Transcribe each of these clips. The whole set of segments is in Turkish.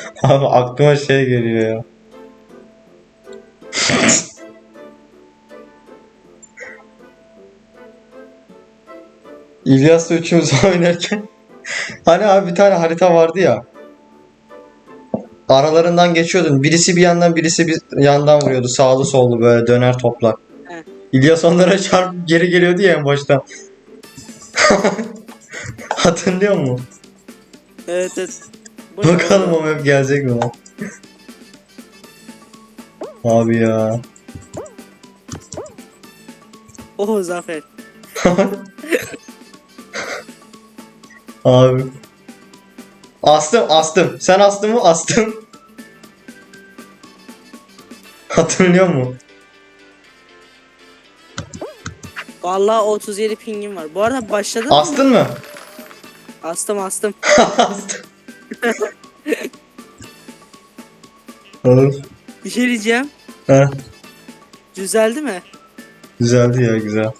Abi aklıma şey geliyor ya. İlyas'la üçümüz oynarken hani abi bir tane harita vardı ya. Aralarından geçiyordun. Birisi bir yandan birisi bir yandan vuruyordu. Sağlı sollu böyle döner toplar. İlyas onlara çarpıp geri geliyordu ya en baştan. Hatırlıyor musun? Evet evet. Bakalım o map gelecek mi lan? Abi ya. Oh Zafer. Abi. Astım astım. Sen astın mı? Astım. Hatırlıyor musun? Vallahi 37 pingim var. Bu arada başladın mı? Astın mı? Astım astım. astım. Olur. Bir şey diyeceğim. Ha, Düzeldi mi? güzeldi ya güzel.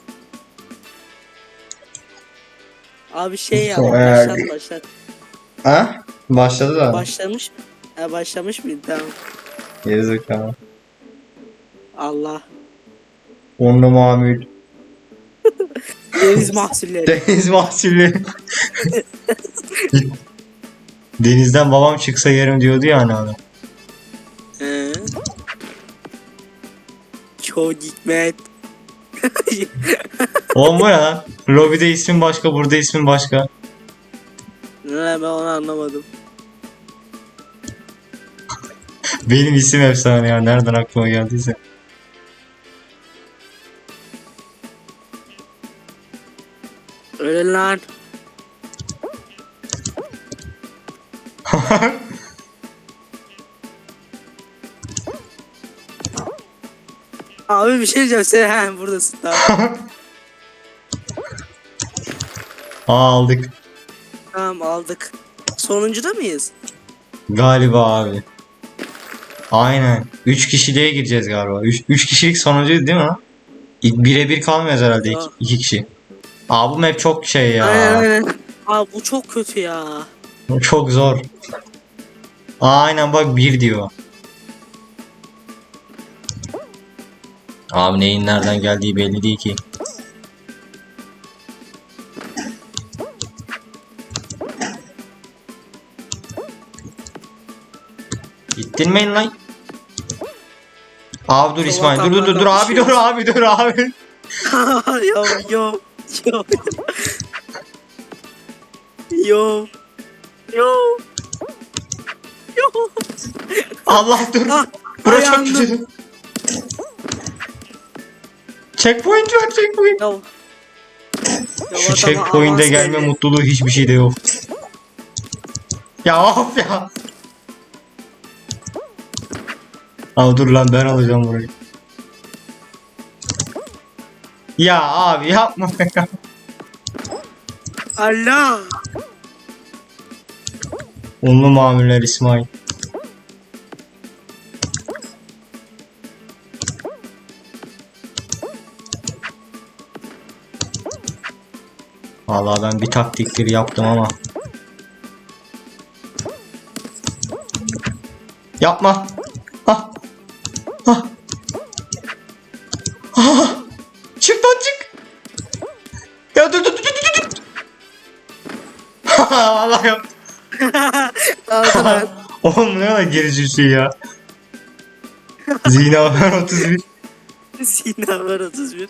Abi şey ya. Başlat başlat. Ha? Başladı da. Başlamış mı? Ha, başlamış mıydı? Tamam. Gerizekalı. Allah. Onlu mamül. Deniz mahsulleri. Deniz mahsulü. Denizden babam çıksa yerim diyordu ya hani adam. He. Çok hikmet. Oğlum bu ne lan? Lobide ismin başka, burada ismin başka. ne ben onu anlamadım. Benim isim efsane ya. Nereden aklıma geldiyse. Öyle lan. Abi bir şey diyeceğim sen he buradasın tamam. Aa aldık. tamam aldık. Sonuncuda mıyız? Galiba abi. Aynen. 3 kişiliğe gireceğiz galiba. 3 kişilik sonuncuydu değil mi birebir kalmıyoruz herhalde Ya. 2 kişi. Aa bu map çok şey ya. Aynen aynen. Abi bu çok kötü ya. Çok zor. Aynen bak 1 diyor. Abi neyin nereden geldiği belli değil ki. İttirmeyin lan. Abi dur İsmail dur dur dur dur abi dur abi dur abi. yo yo. Yo. Yo. Yo. Allah dur. Ah, Bura çok kötü. Checkpoint ver checkpoint. Yo. Şu checkpoint'e gelme mutluluğu hiçbir şeyde yok. Ya of ya. Abi dur lan ben alacağım burayı. Ya abi yapma ya. Allah. Unlu mamuller İsmail. Vallahi ben bir taktiktir yaptım ama. Yapma. Ah. Ah. Ah. Çık lan çık. Ya dur dur dur dur dur. Vallahi yap. Oğlum ne kadar gerici bir şey ya. Zina var 31. Sina var 31.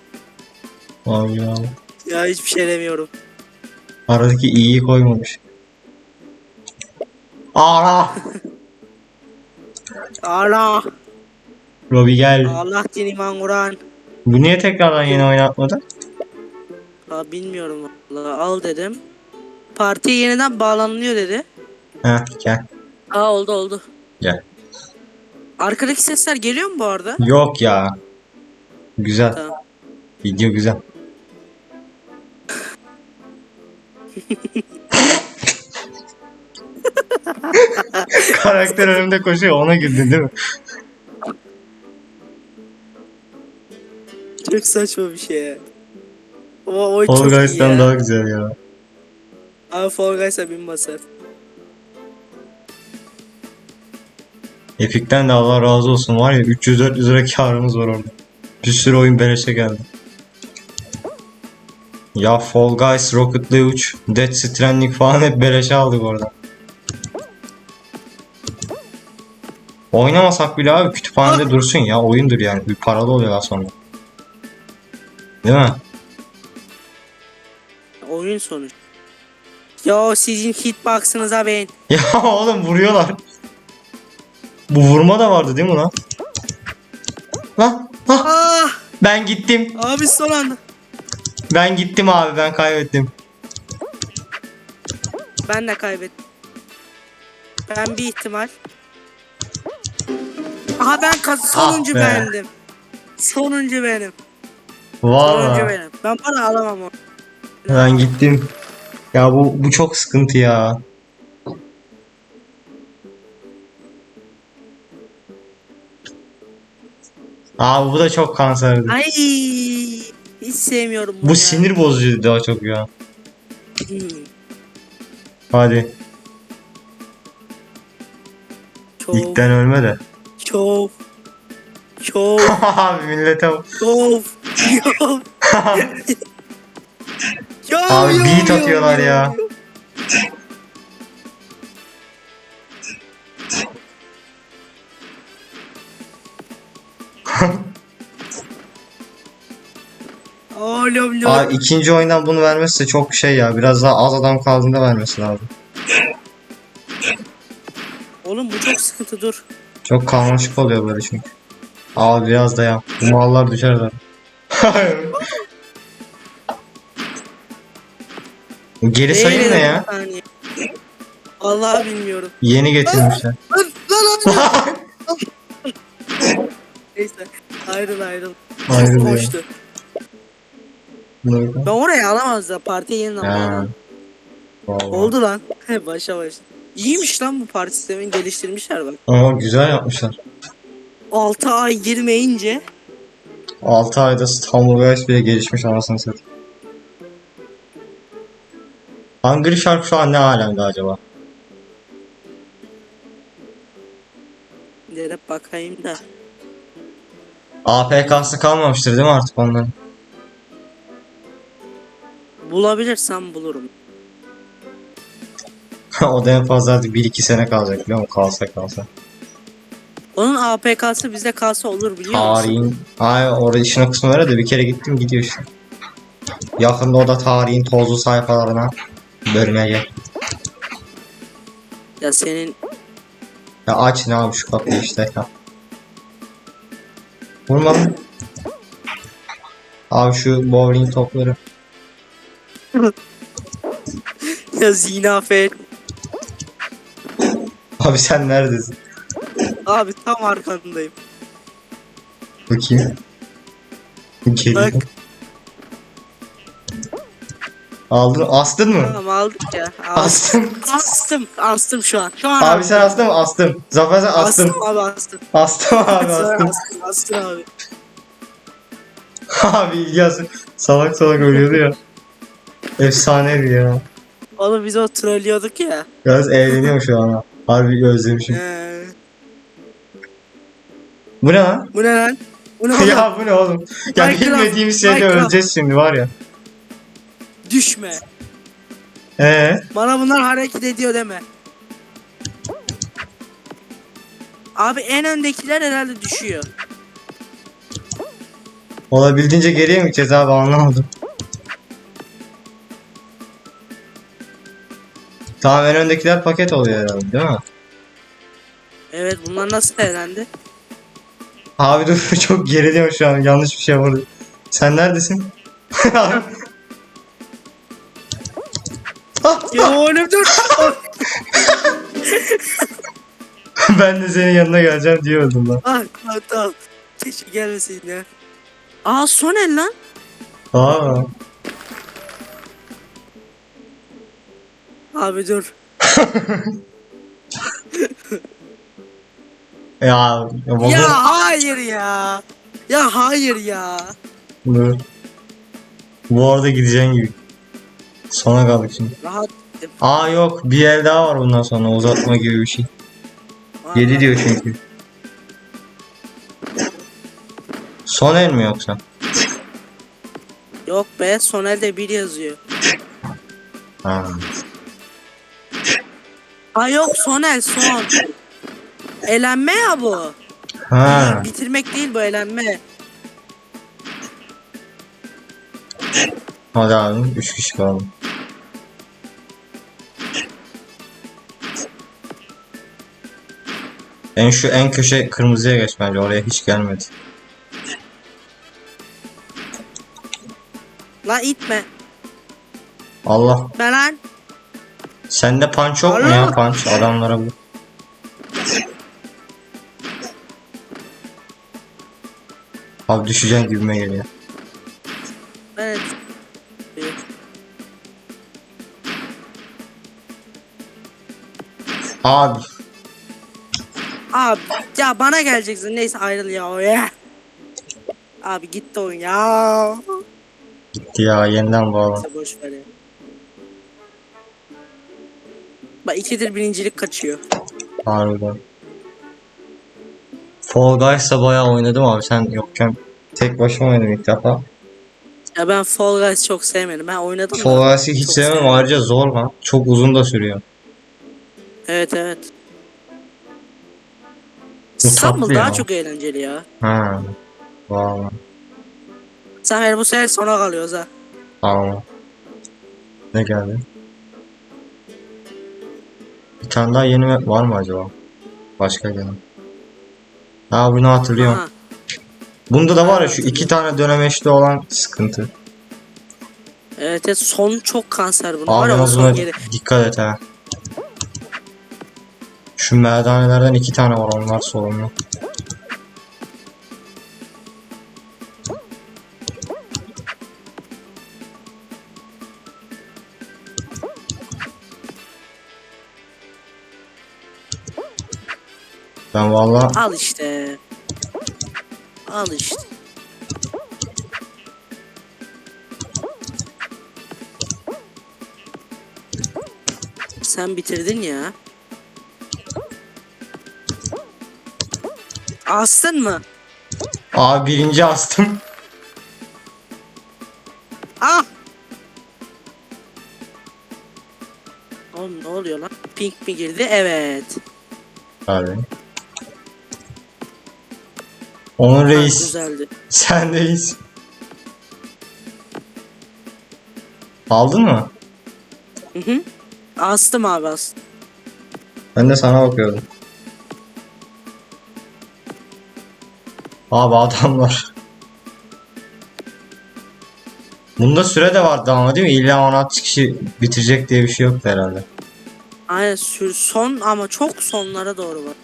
Abi ya. Ya hiçbir şey demiyorum. Aradaki i'yi koymamış. Ara. Allah. Robi gel. Allah dini manguran. Bu niye tekrardan yeni oynatmadı? Ha bilmiyorum valla. Al dedim. Parti yeniden bağlanıyor dedi. Heh gel. Aa oldu oldu. Gel. Arkadaki sesler geliyor mu bu arada? Yok ya. Güzel. Tamam. Video güzel. Karakter önümde koşuyor ona güldün değil mi? Çok saçma bir şey ya. O oy Fall çok iyi Guys'tan ya. daha güzel ya. Abi Fall Guys'a bin basar. Epic'ten de Allah razı olsun var ya 300-400 lira karımız var orada. Bir sürü oyun beleşe geldi. Ya Fall Guys, Rocket League 3, Death Stranding falan hep beleşe aldık orada. Oynamasak bile abi kütüphanede dursun ya oyundur yani bir paralı oluyorlar sonra. Değil mi? Oyun sonuç. Yo sizin hitbox'ınıza ben. Ya oğlum vuruyorlar. Bu vurma da vardı değil mi lan? Lan, lan Ah ben gittim. abi son anda. Ben gittim abi ben kaybettim. Ben de kaybettim. Ben bir ihtimal. Aha ben kaz sonuncu Ah be. bendim. Sonuncu benim. Sonuncu Valla benim. Ben para alamam onu. ben gittim. Ya bu bu çok sıkıntı ya. Abi bu da çok kanserdi. Ay hiç sevmiyorum bunu Bu ya. sinir bozucu daha çok ya. Hmm. Hadi Çok ilkten ölme de. çok çok Abi millete bak. çok çok Abi beat atıyorlar ya. Çok. Oğlum lo. Abi ikinci oyundan bunu vermesi de çok şey ya. Biraz daha az adam kaldığında vermesi lazım. Oğlum bu çok sıkıntı dur. Çok karmaşık oluyor böyle çünkü. Abi biraz dayan. Bu mallar düşer zaten. Geri sayım ne ya? saniye. Vallahi bilmiyorum. Yeni getirmişler. Lan lan lan. Neyse. Ayrıl ayrıl. Ayrıl Çok hoştu. Ben oraya alamaz da partiye yeniden. Oldu lan. başa başa. İyiymiş lan bu parti sistemini geliştirmişler bak. Ama güzel yapmışlar. 6 ay girmeyince 6 ayda İstanbul Guys bile gelişmiş anasını satayım. Hungry Shark şu an ne alemde acaba? Derep bakayım da. APK'sı kalmamıştır değil mi artık onların? Bulabilirsem bulurum. o da en fazla artık 1-2 sene kalacak biliyor musun? Kalsa kalsa. Onun APK'sı bizde kalsa olur biliyor musun? Tarihin... Hayır orada işin o kısmı öyle de bir kere gittim gidiyor işte. Yakında o da tarihin tozlu sayfalarına bölünecek. Ya senin Ya aç ne abi şu kapıyı işte ya. Vurma lan. Abi şu bowling topları. Ya zinafet. Abi sen neredesin? Abi tam arkandayım. Bakayım. Geliyor. Bak Aldın, astın mı? tamam aldık ya. Astım. Astım. Astım şu an. Şu an Abi sen astın mı? Astım. Zafer sen astın. Astım abi astım. Astım abi astım. astım, astım abi. abi İlyas salak salak ölüyordu ya. Efsaneydi ya. Oğlum biz o trollüyorduk ya. Biraz eğleniyorum şu an. ha. Harbi özlemişim. Ee, Bu ne lan? bu ne lan? Bu ne oğlum? ya bu ne oğlum? Ya Minecraft, bilmediğimiz şeyde Minecraft. öleceğiz şimdi var ya. Düşme. Ee? Bana bunlar hareket ediyor deme. Abi en öndekiler herhalde düşüyor. Olabildiğince geriye mi gideceğiz abi anlamadım. Tamam en öndekiler paket oluyor herhalde değil mi? Evet bunlar nasıl elendi? Abi dur çok geriliyorum şu an yanlış bir şey oldu. Sen neredesin? Ya oğlum dur. ben de senin yanına geleceğim diye öldüm lan. ah tamam tamam. Keşke gelmeseydin ya. Aa son el lan. Aa. Abi dur. ya, ya, baba. ya hayır ya. Ya hayır ya. Dur. Bu arada gideceğin gibi. Sona kaldık şimdi. Rahat. Aa yok bir yer daha var bundan sonra uzatma gibi bir şey. Aa, 7 diyor çünkü. Son el mi yoksa? Yok be son elde 1 yazıyor. Ha. Ha yok son el son. Elenme ya bu. Ha. Bitirmek değil bu elenme. Hadi abi 3 kişi kaldı. En şu en köşe kırmızıya geç bence oraya hiç gelmedi. La itme. Allah. Ben lan. Sende punch yok mu ya punch adamlara bu. Abi düşeceğim gibime geliyor. Evet. Abi Abi ya bana geleceksin neyse ayrıl ya o ya. Abi gitti oyun ya. gitti ya yeniden bağlan. Neyse boş ver ya. İkidir birincilik kaçıyor. Harbiden. Fall Guys'la bayağı oynadım abi sen yokken. Tek başıma oynadım ilk defa. Ya ben Fall Guys çok sevmedim. Ben oynadım. Fall Guys'ı hiç sevmem sevmedim. ayrıca zor lan. Çok uzun da sürüyor. Evet evet. Bu İstanbul tatlı daha ya. çok eğlenceli ya. Ha. Valla. Sen bu sefer sona kalıyoruz ha. Tamam. Ne geldi? Bir tane daha yeni map var mı acaba? Başka gelen. Ha bunu hatırlıyorum. Aha. Bunda da var ya şu iki tane dönemeçli olan sıkıntı. Evet, evet son çok kanser bunun. Var Abi ya o o son dikkat et ha. Şu merdanelerden iki tane var onlar sorunlu. Ben valla Al işte. Al işte. Sen bitirdin ya. Astın mı? abi birinci astım. Ah! Oğlum ne oluyor lan? Pink mi girdi? Evet. Abi. Onun reis. güzeldi. Sendeyiz. Aldın mı? Hı hı. Astım abi astım. Ben de sana bakıyordum. Abi adamlar. Bunda süre de vardı ama değil mi? İlla 16 kişi bitirecek diye bir şey yoktu herhalde. Aynen sür son ama çok sonlara doğru var.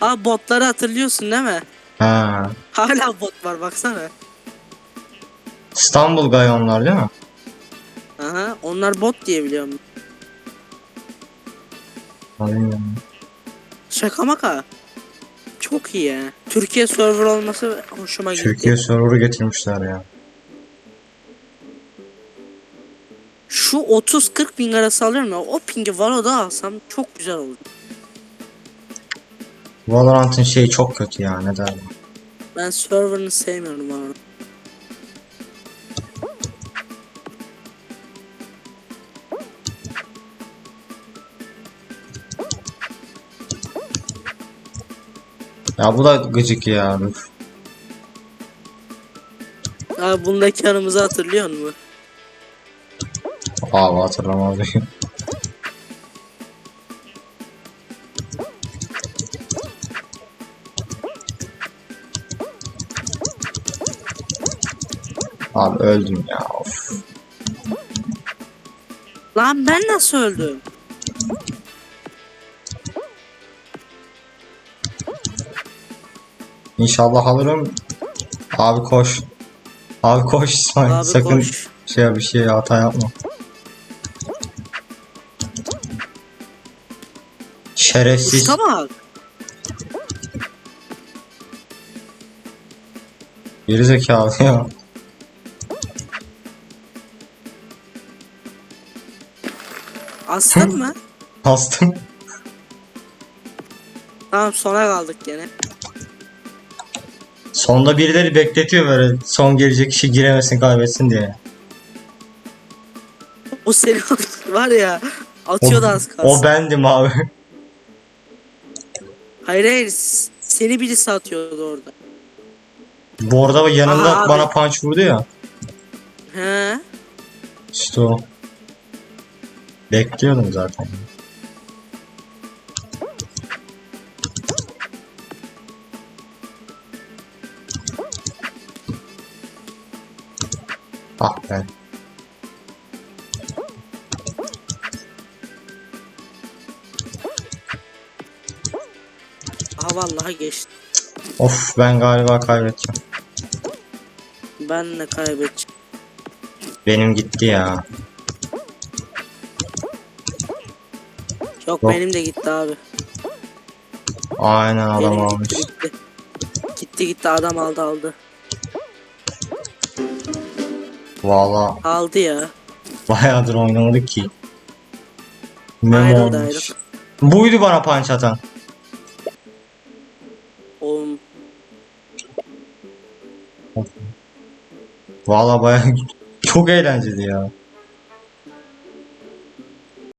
Abi botları hatırlıyorsun değil mi? Ha. Hala bot var baksana. İstanbul Guy onlar değil mi? Aha, onlar bot diye biliyorum. Bilmiyorum. Şaka maka. Çok iyi ya. Türkiye server olması hoşuma gitti. Türkiye server'ı getirmişler ya. Şu 30-40 ping arası alıyorum ya. O pingi Valo'da alsam çok güzel olur. Valorant'ın şeyi çok kötü ya ne derler. Ben serverını sevmiyorum Valo'nun. Ya bu da gıcık ya. üf. Abi bundaki anımızı hatırlıyor musun? Abi hatırlamaz mıyım? Abi öldüm ya. Of. Lan ben nasıl öldüm? İnşallah alırım. Abi koş. Abi koş İsmail. Abi Sakın koş. şey bir şey hata yapma. Şerefsiz. Usta bak. Geri zekalı ya. Astın mı? Bastım. Tamam sona kaldık gene. Sonda birileri bekletiyor böyle son gelecek kişi giremesin kaybetsin diye. O seni var ya atıyordu az kalsın. O bendim abi. Hayır hayır seni birisi atıyordu orada. Bu arada yanında Aha, abi. bana punch vurdu ya. He? İşte o. Bekliyordum zaten. Ah be. Aha vallahi geçti. Of ben galiba kaybedeceğim. Ben de kaybedeceğim. Benim gitti ya. Yok, Yok. benim de gitti abi. Aynen adam Benim almış. gitti gitti. Gitti gitti adam aldı aldı. Valla Aldı ya. bayağıdır oynamadık ki. Memo Ayrıldı, olmuş. Buydu bana punch atan. Oğlum Valla bayağı çok eğlenceli ya.